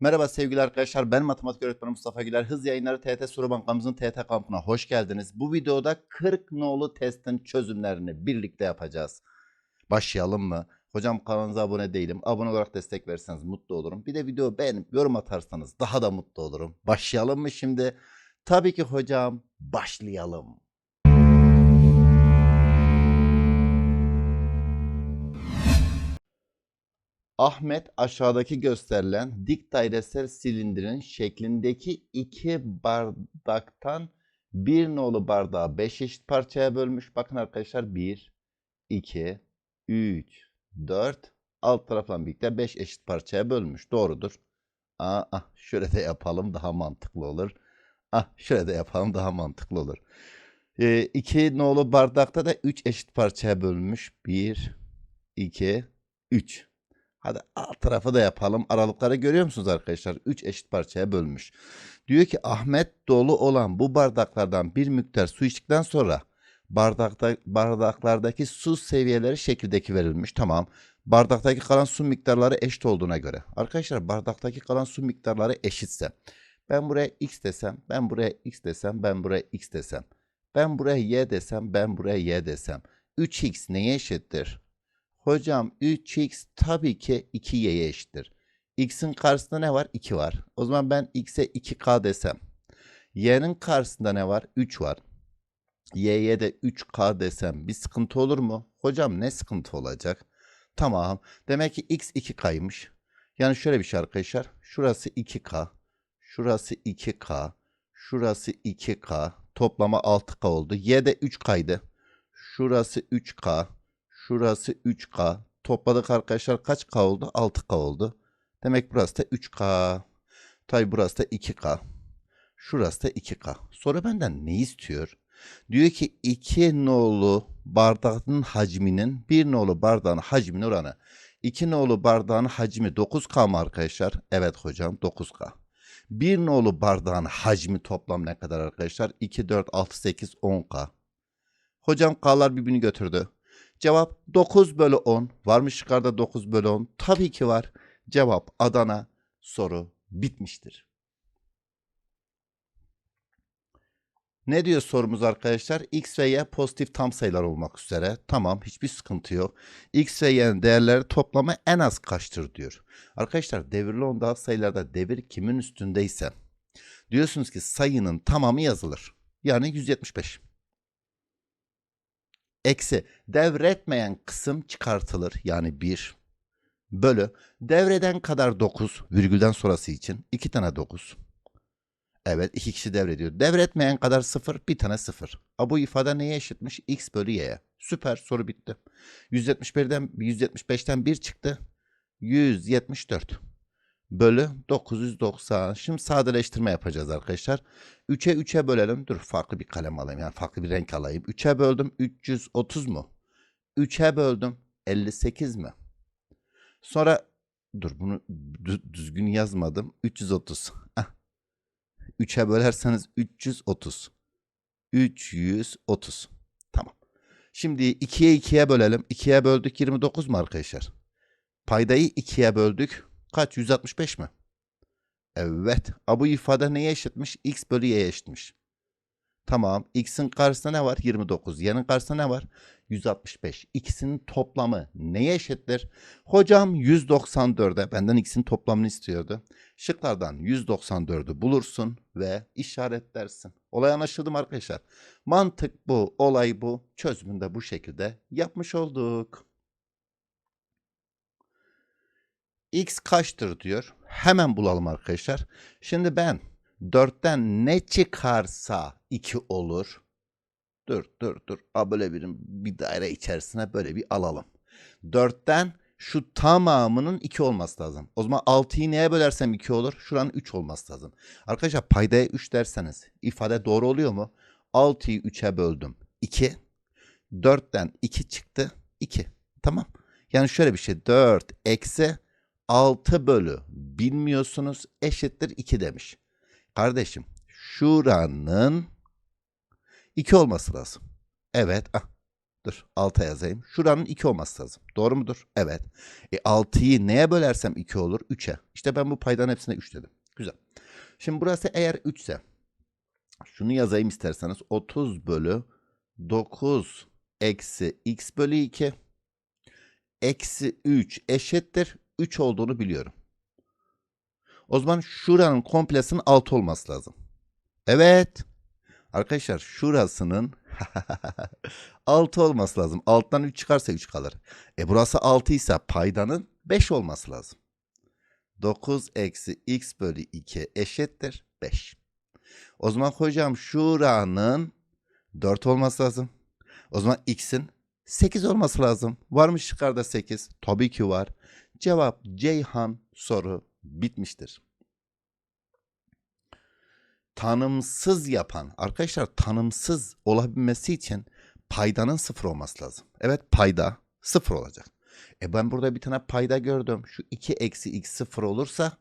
Merhaba sevgili arkadaşlar ben matematik öğretmeni Mustafa Güler. Hız yayınları TET Soru Bankamızın TET kampına hoş geldiniz. Bu videoda 40 nolu testin çözümlerini birlikte yapacağız. Başlayalım mı? Hocam kanalınıza abone değilim. Abone olarak destek verirseniz mutlu olurum. Bir de video beğenip yorum atarsanız daha da mutlu olurum. Başlayalım mı şimdi? Tabii ki hocam başlayalım. Ahmet aşağıdaki gösterilen dik dairesel silindirin şeklindeki iki bardaktan bir nolu bardağı 5 eşit parçaya bölmüş. Bakın arkadaşlar 1, 2, 3, 4, alt taraftan birlikte 5 eşit parçaya bölmüş. Doğrudur. Aa, ah, şöyle de yapalım daha mantıklı olur. Ah, şöyle de yapalım daha mantıklı olur. 2 nolu bardakta da 3 eşit parçaya bölünmüş. 1, 2, 3. Hadi alt tarafı da yapalım. Aralıkları görüyor musunuz arkadaşlar? 3 eşit parçaya bölmüş. Diyor ki Ahmet dolu olan bu bardaklardan bir miktar su içtikten sonra bardakta, bardaklardaki su seviyeleri şekildeki verilmiş. Tamam. Bardaktaki kalan su miktarları eşit olduğuna göre. Arkadaşlar bardaktaki kalan su miktarları eşitse. Ben buraya x desem, ben buraya x desem, ben buraya x desem. Ben buraya y desem, ben buraya y desem. 3x neye eşittir? Hocam 3x tabii ki 2y'ye eşittir. x'in karşısında ne var? 2 var. O zaman ben x'e 2k desem. y'nin karşısında ne var? 3 var. y'ye de 3k desem bir sıkıntı olur mu? Hocam ne sıkıntı olacak? Tamam. Demek ki x 2k'ymış. Yani şöyle bir şey arkadaşlar. Şurası 2k. Şurası 2k. Şurası 2k. Toplama 6k oldu. y de 3k'ydı. Şurası 3k. Şurası 3K. Topladık arkadaşlar kaç K oldu? 6K oldu. Demek burası da 3K. Tabi burası da 2K. Şurası da 2K. Sonra benden ne istiyor? Diyor ki 2 nolu bardağın hacminin 1 nolu bardağın hacminin oranı. 2 nolu bardağın hacmi 9K mı arkadaşlar? Evet hocam 9K. 1 nolu bardağın hacmi toplam ne kadar arkadaşlar? 2, 4, 6, 8, 10K. Hocam K'lar birbirini götürdü. Cevap 9 bölü 10. Var mı şıklarda 9 bölü 10? Tabii ki var. Cevap Adana. Soru bitmiştir. Ne diyor sorumuz arkadaşlar? X ve Y pozitif tam sayılar olmak üzere. Tamam hiçbir sıkıntı yok. X ve Y'nin değerleri toplamı en az kaçtır diyor. Arkadaşlar devirli onda sayılarda devir kimin üstündeyse diyorsunuz ki sayının tamamı yazılır. Yani 175 eksi devretmeyen kısım çıkartılır. Yani 1 bölü devreden kadar 9 virgülden sonrası için 2 tane 9. Evet iki kişi devrediyor. Devretmeyen kadar 0 bir tane 0. A bu ifade neye eşitmiş? X bölü Y'ye. Süper soru bitti. 171'den 175'ten 1 çıktı. 174 bölü 990. Şimdi sadeleştirme yapacağız arkadaşlar. 3'e 3'e bölelim. Dur farklı bir kalem alayım. Yani farklı bir renk alayım. 3'e böldüm 330 mu? 3'e böldüm 58 mi? Sonra dur bunu düzgün yazmadım. 330. Ah. 3'e bölerseniz 330. 330. Tamam. Şimdi 2'ye 2'ye bölelim. 2'ye böldük 29 mu arkadaşlar? Paydayı 2'ye böldük. Kaç? 165 mi? Evet. A bu ifade neye eşitmiş? X bölü Y'ye eşitmiş. Tamam. X'in karşısında ne var? 29. Y'nin karşısında ne var? 165. İkisinin toplamı neye eşittir? Hocam 194'e benden X'in toplamını istiyordu. Şıklardan 194'ü bulursun ve işaretlersin. Olay anlaşıldı mı arkadaşlar? Mantık bu, olay bu. Çözümünü de bu şekilde yapmış olduk. X kaçtır diyor. Hemen bulalım arkadaşlar. Şimdi ben 4'ten ne çıkarsa 2 olur. Dur dur dur. A böyle bir, bir daire içerisine böyle bir alalım. 4'ten şu tamamının 2 olması lazım. O zaman 6'yı neye bölersem 2 olur? Şuranın 3 olması lazım. Arkadaşlar paydaya 3 derseniz ifade doğru oluyor mu? 6'yı 3'e böldüm. 2. 4'ten 2 çıktı. 2. Tamam. Yani şöyle bir şey. 4 eksi 6 bölü bilmiyorsunuz eşittir 2 demiş. Kardeşim şuranın 2 olması lazım. Evet. Ah. Dur 6'a yazayım. Şuranın 2 olması lazım. Doğru mudur? Evet. E 6'yı neye bölersem 2 olur? 3'e. İşte ben bu paydanın hepsine 3 dedim. Güzel. Şimdi burası eğer 3 ise şunu yazayım isterseniz 30 bölü 9 eksi x bölü 2 eksi 3 eşittir 3 olduğunu biliyorum. O zaman şuranın komplesinin 6 olması lazım. Evet. Arkadaşlar şurasının 6 olması lazım. Alttan 3 çıkarsa 3 kalır. E burası 6 ise paydanın 5 olması lazım. 9 eksi x bölü 2 eşittir 5. O zaman hocam şuranın 4 olması lazım. O zaman x'in 8 olması lazım. Var mı şıklarda 8? Tabii ki var. Cevap Ceyhan soru bitmiştir. Tanımsız yapan arkadaşlar tanımsız olabilmesi için paydanın sıfır olması lazım. Evet payda sıfır olacak. E ben burada bir tane payda gördüm. Şu 2 eksi x sıfır olursa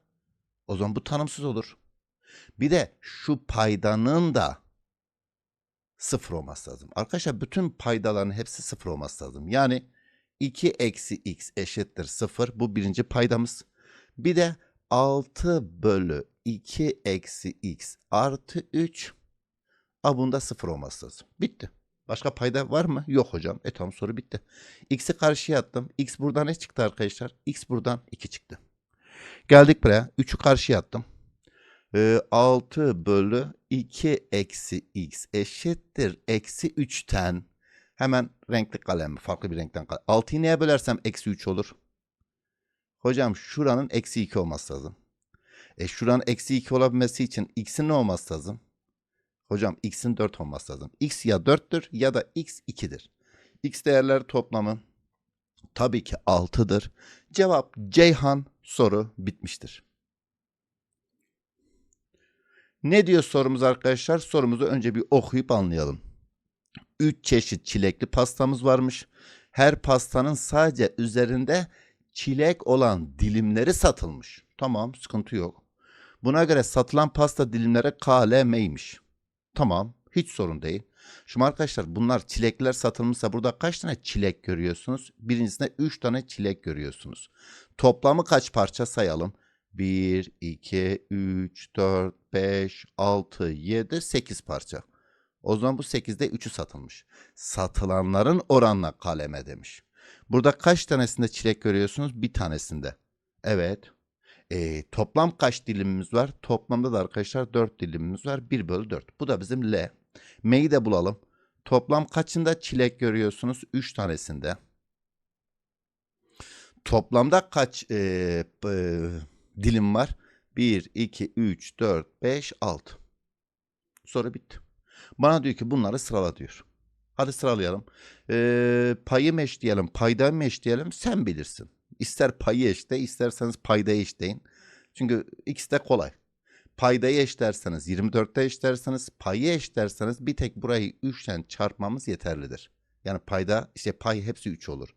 o zaman bu tanımsız olur. Bir de şu paydanın da sıfır olması lazım. Arkadaşlar bütün paydaların hepsi sıfır olması lazım. Yani 2 eksi x eşittir sıfır. Bu birinci paydamız. Bir de 6 bölü 2 eksi x artı 3. A bunda sıfır olması lazım. Bitti. Başka payda var mı? Yok hocam. E tamam soru bitti. X'i karşıya attım. X buradan ne çıktı arkadaşlar? X buradan 2 çıktı. Geldik buraya. 3'ü karşıya attım. Ee, 6 bölü 2 eksi x eşittir. Eksi 3'ten. Hemen renkli kalem. Farklı bir renkten kalem. 6'yı neye bölersem eksi 3 olur. Hocam şuranın eksi 2 olması lazım. E şuranın eksi 2 olabilmesi için x'in ne olması lazım? Hocam x'in 4 olması lazım. x ya 4'tür ya da x 2'dir. x değerler toplamı tabii ki 6'dır. Cevap Ceyhan soru bitmiştir. Ne diyor sorumuz arkadaşlar? Sorumuzu önce bir okuyup anlayalım. 3 çeşit çilekli pastamız varmış. Her pastanın sadece üzerinde çilek olan dilimleri satılmış. Tamam sıkıntı yok. Buna göre satılan pasta dilimleri KLM'ymiş. Tamam hiç sorun değil. Şimdi arkadaşlar bunlar çilekler satılmışsa burada kaç tane çilek görüyorsunuz? Birincisinde 3 tane çilek görüyorsunuz. Toplamı kaç parça sayalım? 1, 2, 3, 4, 5, 6, 7, 8 parça. O zaman bu 8'de 3'ü satılmış. Satılanların oranla kaleme demiş. Burada kaç tanesinde çilek görüyorsunuz? Bir tanesinde. Evet. E, toplam kaç dilimimiz var? Toplamda da arkadaşlar 4 dilimimiz var. 1 bölü 4. Bu da bizim L. M'yi de bulalım. Toplam kaçında çilek görüyorsunuz? 3 tanesinde. Toplamda kaç e, e, dilim var? 1, 2, 3, 4, 5, 6. Soru bitti. Bana diyor ki bunları sırala diyor. Hadi sıralayalım. Ee, payı mı eşleyelim, payda mı eşleyelim sen bilirsin. İster payı eşle, isterseniz paydayı eşleyin. Çünkü ikisi de kolay. Paydayı eşlerseniz, 24'te eşlerseniz, payı eşlerseniz bir tek burayı 3'ten çarpmamız yeterlidir. Yani payda, işte pay hepsi 3 olur.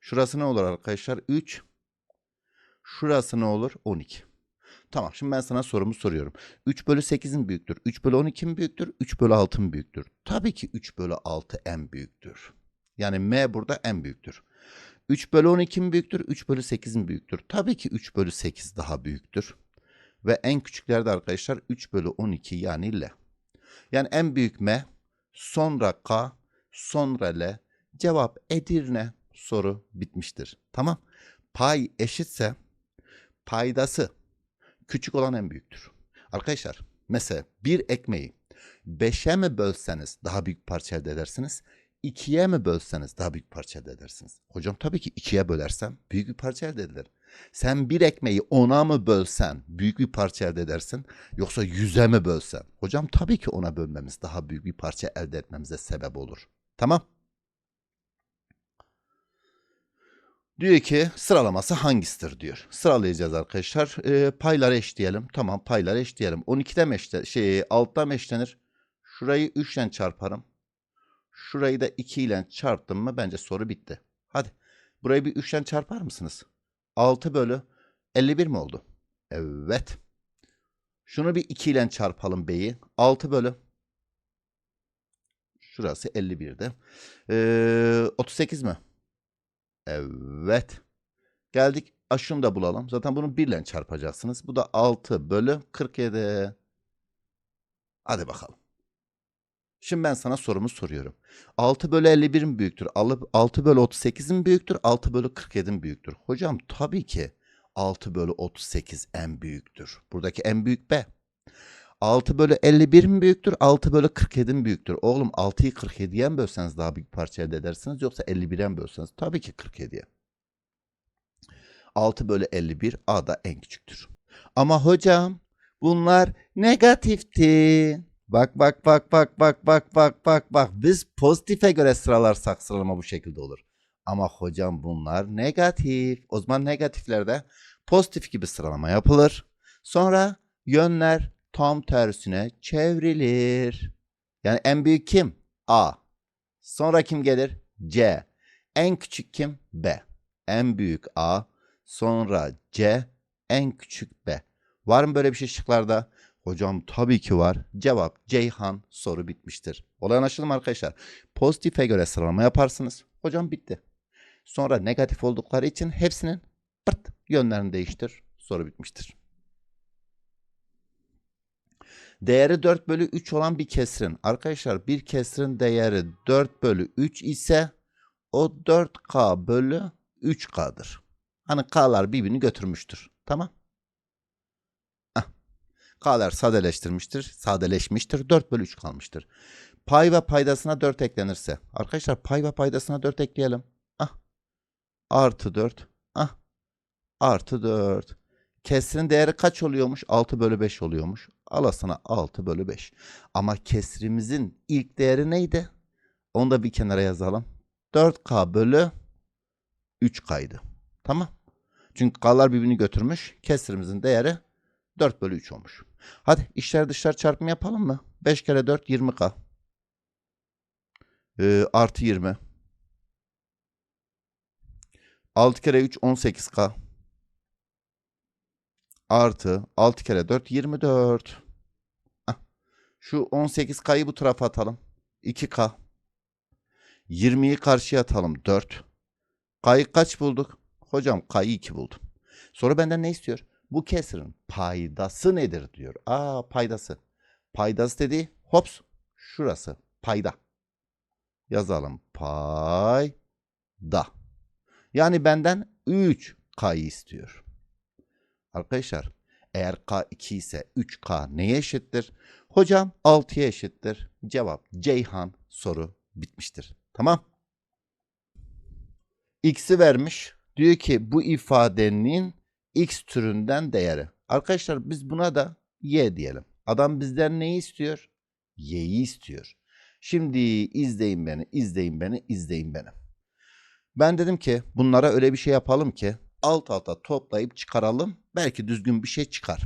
Şurası ne olur arkadaşlar? 3. Şurası ne olur? 12. Tamam şimdi ben sana sorumu soruyorum. 3 bölü 8 mi büyüktür? 3 bölü 12 mi büyüktür? 3 bölü 6 mı büyüktür? Tabii ki 3 bölü 6 en büyüktür. Yani M burada en büyüktür. 3 bölü 12 mi büyüktür? 3 bölü 8 mi büyüktür? Tabii ki 3 bölü 8 daha büyüktür. Ve en küçüklerde arkadaşlar 3 bölü 12 yani L. Yani en büyük M, sonra K, sonra L. Cevap Edirne soru bitmiştir. Tamam. Pay eşitse paydası küçük olan en büyüktür. Arkadaşlar mesela bir ekmeği 5'e mi bölseniz daha büyük parça elde edersiniz? 2'ye mi bölseniz daha büyük parça elde edersiniz? Hocam tabii ki 2'ye bölersem büyük bir parça elde ederim. Sen bir ekmeği 10'a mı bölsen büyük bir parça elde edersin? Yoksa 100'e mi bölsen? Hocam tabii ki ona bölmemiz daha büyük bir parça elde etmemize sebep olur. Tamam. Diyor ki sıralaması hangisidir diyor. Sıralayacağız arkadaşlar. E, payları eşleyelim. Tamam payları eşleyelim. 12'de mi eşle, şey, altta mı eşlenir? Şurayı 3 ile çarparım. Şurayı da 2 ile çarptım mı bence soru bitti. Hadi burayı bir 3 ile çarpar mısınız? 6 bölü 51 mi oldu? Evet. Şunu bir 2 ile çarpalım B'yi. 6 bölü. Şurası 51'de. Ee, 38 mi? Evet. Geldik. A da bulalım. Zaten bunu 1 ile çarpacaksınız. Bu da 6 bölü 47. Hadi bakalım. Şimdi ben sana sorumu soruyorum. 6 bölü 51 mi büyüktür? 6 bölü 38 mi büyüktür? 6 bölü 47 mi büyüktür? Hocam tabii ki 6 bölü 38 en büyüktür. Buradaki en büyük B. 6 bölü 51 mi büyüktür? 6 bölü 47 mi büyüktür? Oğlum 6'yı 47'ye mi bölseniz daha büyük parça elde edersiniz yoksa 51'e mi bölseniz? Tabii ki 47'ye. 6 bölü 51 A da en küçüktür. Ama hocam bunlar negatifti. Bak bak bak bak bak bak bak bak bak. Biz pozitife göre sıralarsak sıralama bu şekilde olur. Ama hocam bunlar negatif. O zaman negatiflerde pozitif gibi sıralama yapılır. Sonra yönler tam tersine çevrilir. Yani en büyük kim? A. Sonra kim gelir? C. En küçük kim? B. En büyük A. Sonra C. En küçük B. Var mı böyle bir şey şıklarda? Hocam tabii ki var. Cevap Ceyhan soru bitmiştir. Olay anlaşıldı mı arkadaşlar? Pozitife göre sıralama yaparsınız. Hocam bitti. Sonra negatif oldukları için hepsinin pırt yönlerini değiştir. Soru bitmiştir. Değeri 4 bölü 3 olan bir kesrin. Arkadaşlar bir kesrin değeri 4 bölü 3 ise o 4K bölü 3K'dır. Hani K'lar birbirini götürmüştür. Tamam. Heh. K'lar sadeleştirmiştir. Sadeleşmiştir. 4 bölü 3 kalmıştır. Pay ve paydasına 4 eklenirse. Arkadaşlar pay ve paydasına 4 ekleyelim. Ah. Artı 4. Ah. Artı 4. Kesrin değeri kaç oluyormuş? 6 bölü 5 oluyormuş. Alasına 6 bölü 5. Ama kesrimizin ilk değeri neydi? Onu da bir kenara yazalım. 4K bölü 3K'ydı. Tamam. Çünkü K'lar birbirini götürmüş. Kesrimizin değeri 4 bölü 3 olmuş. Hadi içler dışlar çarpımı yapalım mı? 5 kere 4 20K. Ee, artı 20. 6 kere 3 18K. Artı 6 kere 4 24. Hah. Şu 18K'yı bu tarafa atalım. 2K. 20'yi karşıya atalım 4. K'yı kaç bulduk? Hocam K'yı 2 buldum. Sonra benden ne istiyor? Bu kesirin paydası nedir diyor. Aa paydası. Paydası dedi hops şurası payda. Yazalım payda. Yani benden 3 K'yı istiyor. Arkadaşlar eğer K 2 ise 3K neye eşittir? Hocam 6'ya eşittir. Cevap Ceyhan soru bitmiştir. Tamam. X'i vermiş. Diyor ki bu ifadenin X türünden değeri. Arkadaşlar biz buna da Y diyelim. Adam bizden neyi istiyor? Y'yi istiyor. Şimdi izleyin beni, izleyin beni, izleyin beni. Ben dedim ki bunlara öyle bir şey yapalım ki alt alta toplayıp çıkaralım. Belki düzgün bir şey çıkar.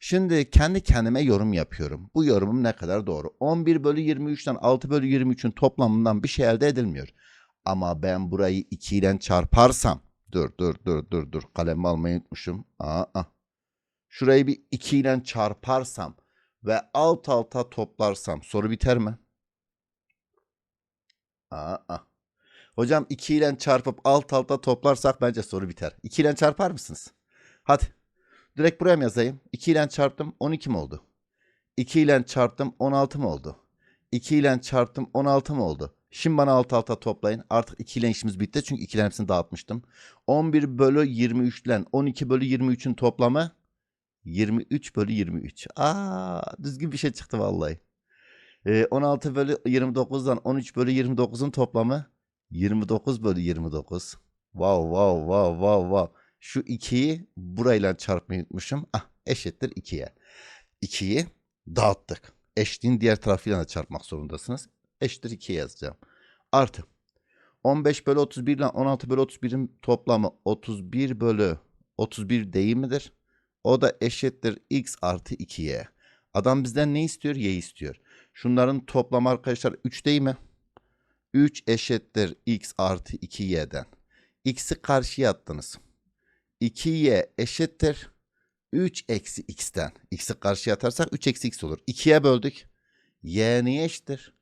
Şimdi kendi kendime yorum yapıyorum. Bu yorumum ne kadar doğru? 11 bölü 23'ten 6 bölü 23'ün toplamından bir şey elde edilmiyor. Ama ben burayı 2 ile çarparsam. Dur dur dur dur dur. Kalemi almayı unutmuşum. Aa, Şurayı bir 2 ile çarparsam ve alt alta toplarsam soru biter mi? Aa. Hocam 2 ile çarpıp alt alta toplarsak bence soru biter. 2 ile çarpar mısınız? Hadi. Direkt buraya mı yazayım? 2 ile çarptım 12 mi oldu? 2 ile çarptım 16 mı oldu? 2 ile çarptım 16 mı oldu? Şimdi bana alt alta toplayın. Artık 2 ile işimiz bitti. Çünkü 2 ile hepsini dağıtmıştım. 11 bölü 23 ile 12 bölü 23'ün toplamı 23 bölü 23. Aa, düzgün bir şey çıktı vallahi. Ee, 16 bölü 29'dan 13 bölü 29'un toplamı 29 bölü 29. Wow wow wow wow wow. Şu 2'yi burayla çarpmayı unutmuşum. Ah eşittir 2'ye. 2'yi dağıttık. Eşliğin diğer tarafıyla da çarpmak zorundasınız. Eşittir 2'ye yazacağım. Artı 15 bölü 31 ile 16 bölü 31'in toplamı 31 bölü 31 değil midir? O da eşittir x artı 2y. Adam bizden ne istiyor? Y istiyor. Şunların toplamı arkadaşlar 3 değil mi? 3 eşittir x artı 2y'den. X'i karşıya attınız. 2y eşittir 3 eksi x'ten. X'i karşıya atarsak 3 eksi x olur. 2'ye böldük. y neye eşittir?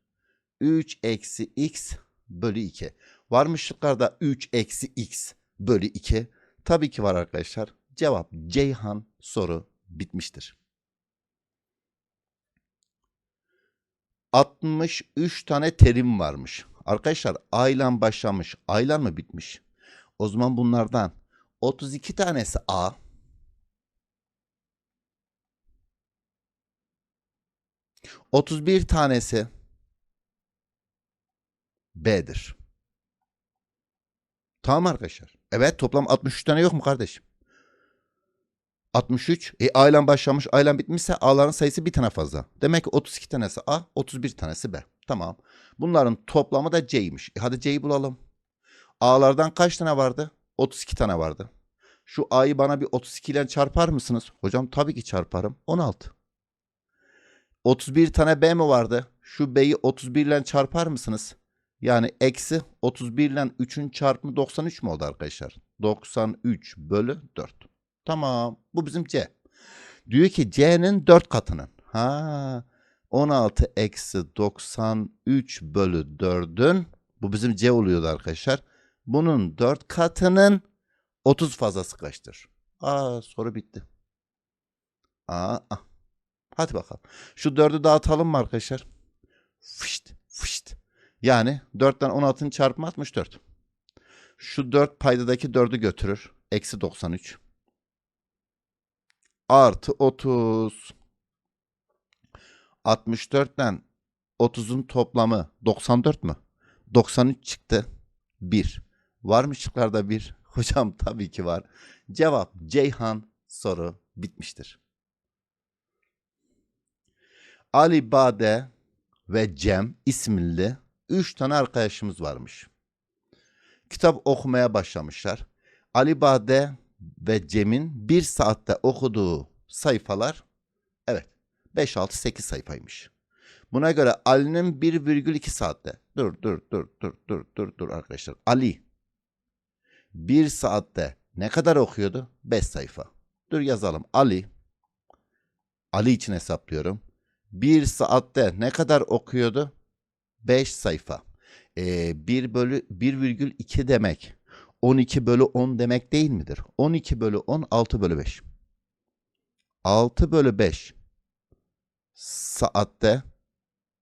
3 eksi x bölü 2. Var mı şıklarda 3 eksi x bölü 2? Tabii ki var arkadaşlar. Cevap Ceyhan soru bitmiştir. 63 tane terim varmış. Arkadaşlar aylan başlamış. Aylan mı bitmiş? O zaman bunlardan 32 tanesi A. Otuz bir tanesi B'dir. Tamam arkadaşlar. Evet toplam 63 tane yok mu kardeşim? 63. E A'yla başlamış, A'yla bitmişse A'ların sayısı bir tane fazla. Demek ki 32 tanesi A, 31 tanesi B. Tamam. Bunların toplamı da C'ymiş. E hadi C'yi bulalım. A'lardan kaç tane vardı? 32 tane vardı. Şu A'yı bana bir 32 ile çarpar mısınız? Hocam tabii ki çarparım. 16. 31 tane B mi vardı? Şu B'yi 31 ile çarpar mısınız? Yani eksi 31 ile 3'ün çarpımı 93 mü oldu arkadaşlar? 93 bölü 4. Tamam. Bu bizim C. Diyor ki C'nin 4 katının. Ha. 16 eksi 93 bölü 4'ün bu bizim C oluyordu arkadaşlar. Bunun 4 katının 30 fazlası kaçtır? Aa soru bitti. Aa, ah. Hadi bakalım. Şu 4'ü dağıtalım mı arkadaşlar? Fışt fışt. Yani 4'ten 16'nın çarpımı 64. Şu 4 paydadaki 4'ü götürür. Eksi 93. Artı 30. 64'ten 30'un toplamı 94 mü? 93 çıktı. 1. Var mı şıklarda 1? Hocam tabii ki var. Cevap Ceyhan soru bitmiştir. Ali Bade ve Cem isimli 3 tane arkadaşımız varmış. Kitap okumaya başlamışlar. Ali Bade ve Cem'in bir saatte okuduğu sayfalar 5-6-8 sayfaymış. Buna göre Ali'nin 1,2 saatte dur dur dur dur dur dur dur arkadaşlar. Ali bir saatte ne kadar okuyordu? 5 sayfa. Dur yazalım. Ali Ali için hesaplıyorum. Bir saatte ne kadar okuyordu? 5 sayfa. Ee, 1 bölü 1,2 demek 12 bölü 10 demek değil midir? 12 bölü 10 6 bölü 5. 6 bölü 5 saatte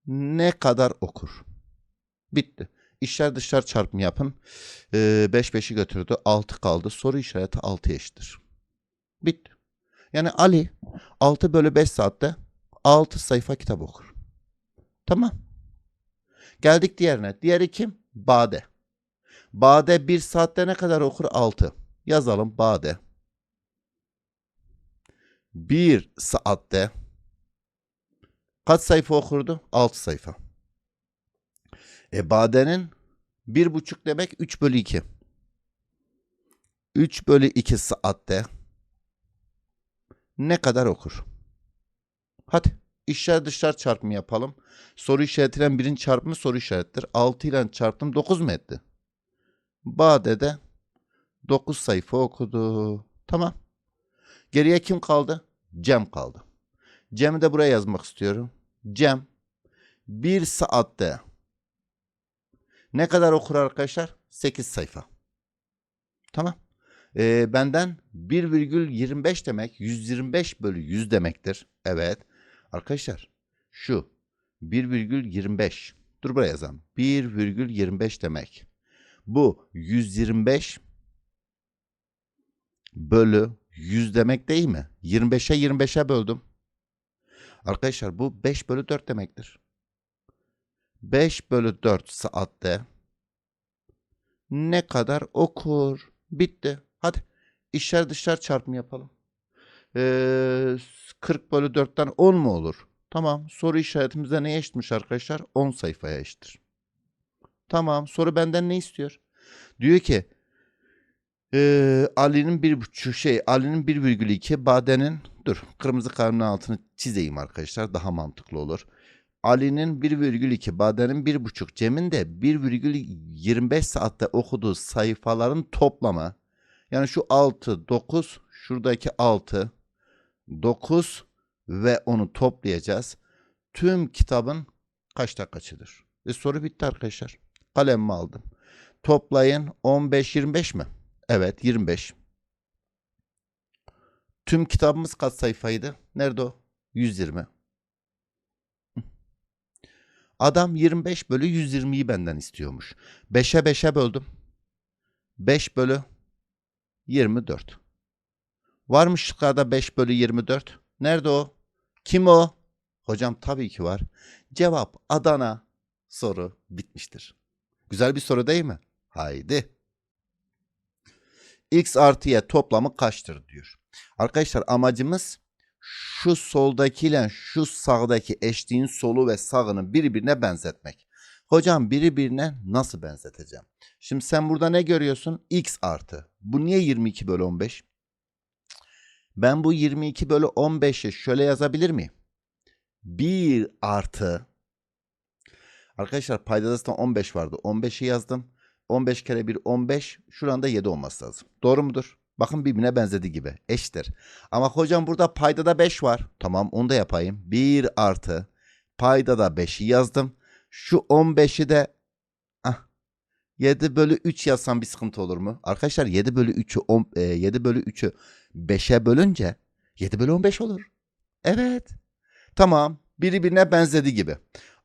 ne kadar okur? Bitti. İşler dışlar çarpımı yapın. 5 ee, 5'i götürdü. 6 kaldı. Soru işareti 6 eşittir. Bitti. Yani Ali 6 bölü 5 saatte 6 sayfa kitap okur. Tamam. Geldik diğerine. Diğeri kim? Bade. Bade bir saatte ne kadar okur? 6. Yazalım Bade. Bir saatte kaç sayfa okurdu? 6 sayfa. E Bade'nin bir buçuk demek 3 bölü 2. 3 bölü 2 saatte ne kadar okur? Hadi işler dışlar çarpımı yapalım. Soru işaretiyle birin çarpımı soru işarettir. 6 ile çarptım 9 mu etti? Bade'de 9 sayfa okudu. Tamam. Geriye kim kaldı? Cem kaldı. Cem'i de buraya yazmak istiyorum. Cem bir saatte ne kadar okur arkadaşlar? 8 sayfa. Tamam. Ee, benden 1,25 demek 125 bölü 100 demektir. Evet. Arkadaşlar şu 1,25 dur buraya yazalım. 1,25 demek. Bu 125 bölü 100 demek değil mi? 25'e 25'e böldüm. Arkadaşlar bu 5 bölü 4 demektir. 5 bölü 4 saatte ne kadar okur? Bitti. Hadi işler dışlar çarpımı yapalım. Ee, 40 bölü 4'ten 10 mu olur? Tamam. Soru işaretimizde ne eşitmiş arkadaşlar? 10 sayfaya eşittir. Tamam. Soru benden ne istiyor? Diyor ki e, Ali'nin bir buçuk şey Ali'nin 1,2 Bade'nin dur kırmızı kalemin altını çizeyim arkadaşlar daha mantıklı olur. Ali'nin 1,2 Bade'nin 1,5 Cem'in de 1,25 saatte okuduğu sayfaların toplamı yani şu 6 9 şuradaki 6 9 ve onu toplayacağız. Tüm kitabın kaç dakikasıdır? E, soru bitti arkadaşlar. Kalemimi aldım. Toplayın 15 25 mi? Evet 25. Tüm kitabımız kaç sayfaydı? Nerede o? 120. Hı. Adam 25 bölü 120'yi benden istiyormuş. 5'e 5'e böldüm. 5 bölü 24. Varmış yukarıda 5 bölü 24. Nerede o? Kim o? Hocam tabii ki var. Cevap Adana. Soru bitmiştir. Güzel bir soru değil mi? Haydi. X artı Y toplamı kaçtır diyor. Arkadaşlar amacımız şu soldakiyle şu sağdaki eşliğin solu ve sağını birbirine benzetmek. Hocam birbirine nasıl benzeteceğim? Şimdi sen burada ne görüyorsun? X artı. Bu niye 22 bölü 15? Ben bu 22 bölü 15'i şöyle yazabilir miyim? 1 artı. Arkadaşlar paydada zaten 15 vardı. 15'i yazdım. 15 kere 1 15. Şuranda 7 olması lazım. Doğru mudur? Bakın birbirine benzedi gibi. Eşittir. Ama hocam burada paydada 5 var. Tamam onu da yapayım. 1 artı. Paydada 5'i yazdım. Şu 15'i de ah, 7 bölü 3 yazsam bir sıkıntı olur mu? Arkadaşlar 7 bölü 3'ü 10, e, 7 bölü 3'ü 5'e bölünce 7 bölü 15 olur. Evet. Tamam. Birbirine benzedi gibi.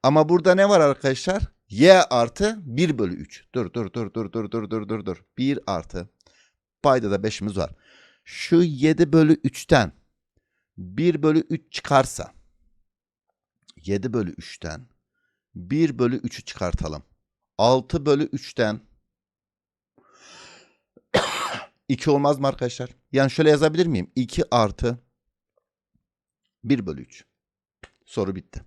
Ama burada ne var arkadaşlar? Y artı 1 bölü 3. Dur dur dur dur dur dur dur dur dur. 1 artı. Payda da 5'imiz var. Şu 7 bölü 3'ten 1 bölü 3 çıkarsa 7 bölü 3'ten 1 bölü 3'ü çıkartalım. 6 bölü 3'ten 2 olmaz mı arkadaşlar? Yani şöyle yazabilir miyim? 2 artı 1 bölü 3. Soru bitti.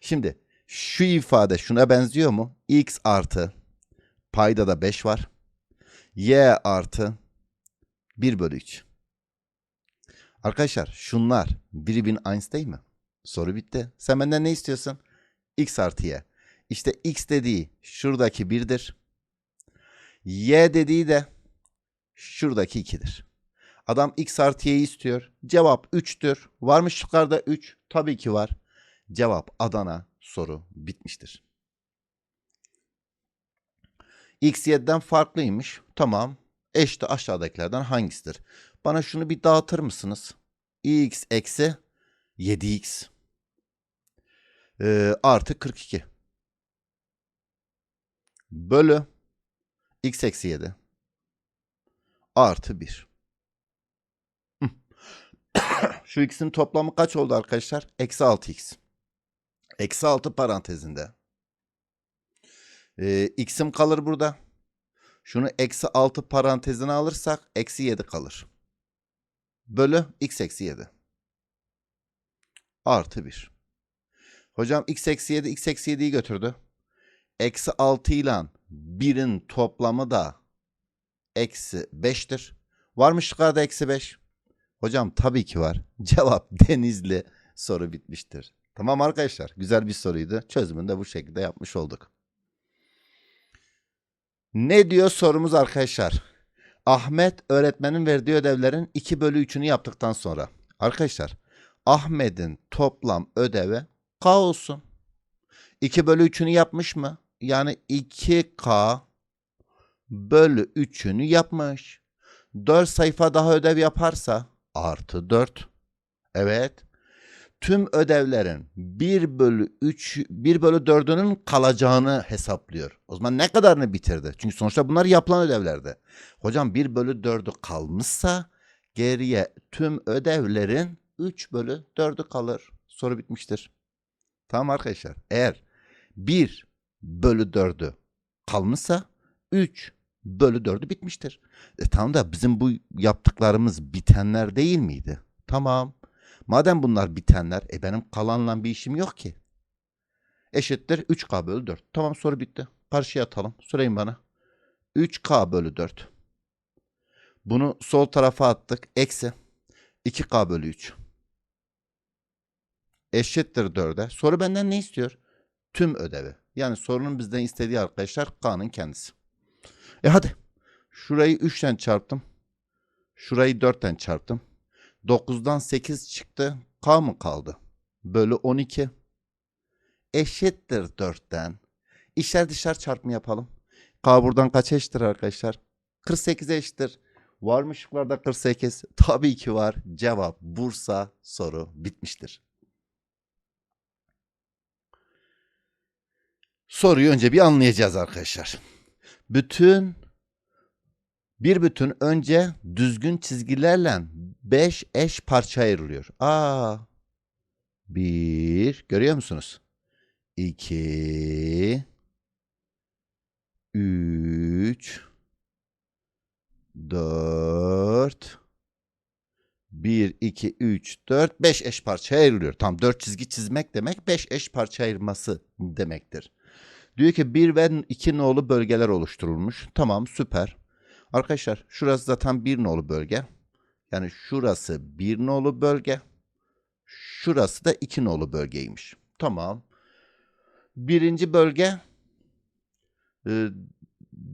Şimdi şu ifade şuna benziyor mu? X artı payda da 5 var. Y artı 1 bölü 3. Arkadaşlar şunlar birbirinin aynısı değil mi? Soru bitti. Sen benden ne istiyorsun? X artı Y. İşte X dediği şuradaki 1'dir. Y dediği de şuradaki 2'dir. Adam X artı Y'yi istiyor. Cevap 3'tür. Varmış yukarıda 3. Tabii ki var. Cevap Adana soru bitmiştir. X y'den farklıymış. Tamam. Eş de aşağıdakilerden hangisidir? Bana şunu bir dağıtır mısınız? x eksi 7x ee, artı 42 bölü x eksi 7 artı 1. Hı. Şu x'in toplamı kaç oldu arkadaşlar? Eksi 6x. Eksi 6 parantezinde. Ee, x'im kalır burada. Şunu eksi 6 parantezine alırsak eksi 7 kalır. Bölü x eksi 7. Artı 1. Hocam x eksi 7 x eksi 7'yi götürdü. Eksi 6 ile 1'in toplamı da eksi 5'tir. Varmış yukarıda eksi 5. Hocam tabii ki var. Cevap Denizli. Soru bitmiştir. Tamam arkadaşlar. Güzel bir soruydu. Çözümünü de bu şekilde yapmış olduk. Ne diyor sorumuz arkadaşlar? Ahmet öğretmenin verdiği ödevlerin 2 bölü 3'ünü yaptıktan sonra. Arkadaşlar Ahmet'in toplam ödevi K olsun. 2 bölü 3'ünü yapmış mı? Yani 2K bölü 3'ünü yapmış. 4 sayfa daha ödev yaparsa artı 4. Evet. Tüm ödevlerin 1 bölü 3, 1 bölü 4'ünün kalacağını hesaplıyor. O zaman ne kadarını bitirdi? Çünkü sonuçta bunlar yapılan ödevlerde. Hocam 1 bölü 4'ü kalmışsa geriye tüm ödevlerin 3 bölü 4'ü kalır. Soru bitmiştir. Tamam arkadaşlar. Eğer 1 bölü 4'ü kalmışsa 3 bölü 4'ü bitmiştir. E tamam da bizim bu yaptıklarımız bitenler değil miydi? Tamam. Madem bunlar bitenler, e benim kalanla bir işim yok ki. Eşittir 3K bölü 4. Tamam soru bitti. Karşıya atalım. Söyleyin bana. 3K bölü 4. Bunu sol tarafa attık. Eksi 2K bölü 3. Eşittir 4'e. Soru benden ne istiyor? Tüm ödevi. Yani sorunun bizden istediği arkadaşlar K'nın kendisi. E hadi. Şurayı 3'ten çarptım. Şurayı 4'ten çarptım. 9'dan 8 çıktı. K mı kaldı? Bölü 12. Eşittir 4'ten. İçler dışlar çarpımı yapalım. K buradan kaça eşittir arkadaşlar? 48'e eşittir. Var mı şıklarda 48? Tabii ki var. Cevap Bursa soru bitmiştir. Soruyu önce bir anlayacağız arkadaşlar. Bütün bir bütün önce düzgün çizgilerle 5 eş parça ayrılıyor. Aa. 1 görüyor musunuz? 2 3 4 1 2 3 4 5 eş parçaya ayrılıyor. Tam 4 çizgi çizmek demek 5 eş parça ayırması demektir. Diyor ki 1 ve 2 nolu bölgeler oluşturulmuş. Tamam süper. Arkadaşlar şurası zaten 1 nolu bölge. Yani şurası 1 nolu bölge. Şurası da 2 nolu bölgeymiş. Tamam. Birinci bölge e,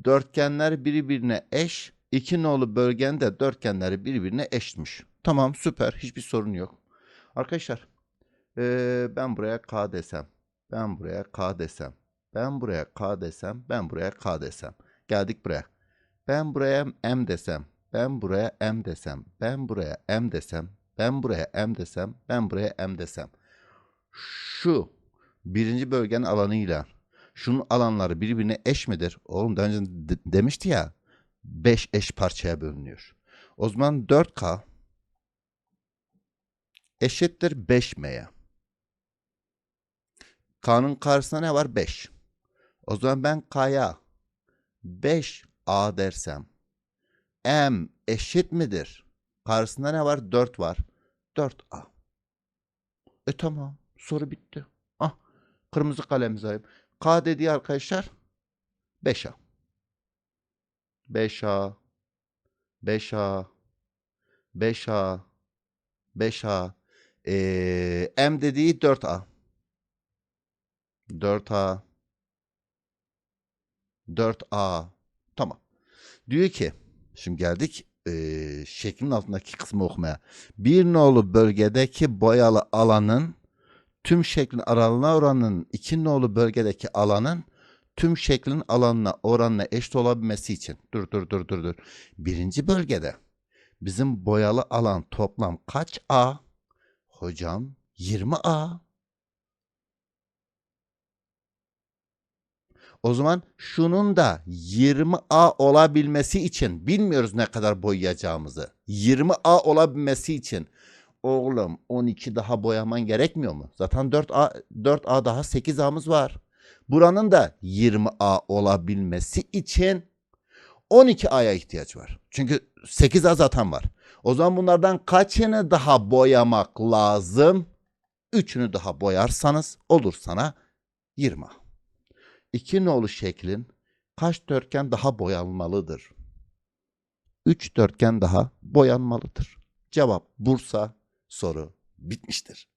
dörtgenler birbirine eş. 2 nolu bölgende dörtgenleri birbirine eşmiş. Tamam süper. Hiçbir sorun yok. Arkadaşlar e, ben buraya K desem. Ben buraya K desem. Ben buraya K desem. Ben buraya K desem. Geldik buraya. Ben buraya M desem. Ben buraya M desem. Ben buraya M desem. Ben buraya M desem. Ben buraya M desem. Şu birinci bölgenin alanıyla şunun alanları birbirine eş midir? Oğlum daha önce de- demişti ya 5 eş parçaya bölünüyor. O zaman 4K eşittir 5M'ye. K'nın karşısında ne var? 5. O zaman ben K'ya 5A dersem M eşit midir? Karşısında ne var? 4 var. 4A. E tamam. Soru bitti. Ah. Kırmızı kalem sahip. K dediği arkadaşlar 5A. 5A. 5A. 5A. 5A. Ee, M dediği 4A. 4A. 4A. Tamam. Diyor ki şimdi geldik eee, şeklin altındaki kısmı okumaya. Bir nolu bölgedeki boyalı alanın tüm şeklin aralığına oranının iki nolu bölgedeki alanın tüm şeklin alanına oranına eşit olabilmesi için. Dur dur dur dur dur. Birinci bölgede bizim boyalı alan toplam kaç A? Hocam 20 A. O zaman şunun da 20A olabilmesi için bilmiyoruz ne kadar boyayacağımızı. 20A olabilmesi için oğlum 12 daha boyaman gerekmiyor mu? Zaten 4A 4A daha 8A'mız var. Buranın da 20A olabilmesi için 12A'ya ihtiyaç var. Çünkü 8A zaten var. O zaman bunlardan kaçını daha boyamak lazım? Üçünü daha boyarsanız olur sana 20A. İki nolu şeklin kaç dörtgen daha boyanmalıdır? Üç dörtgen daha boyanmalıdır. Cevap Bursa soru bitmiştir.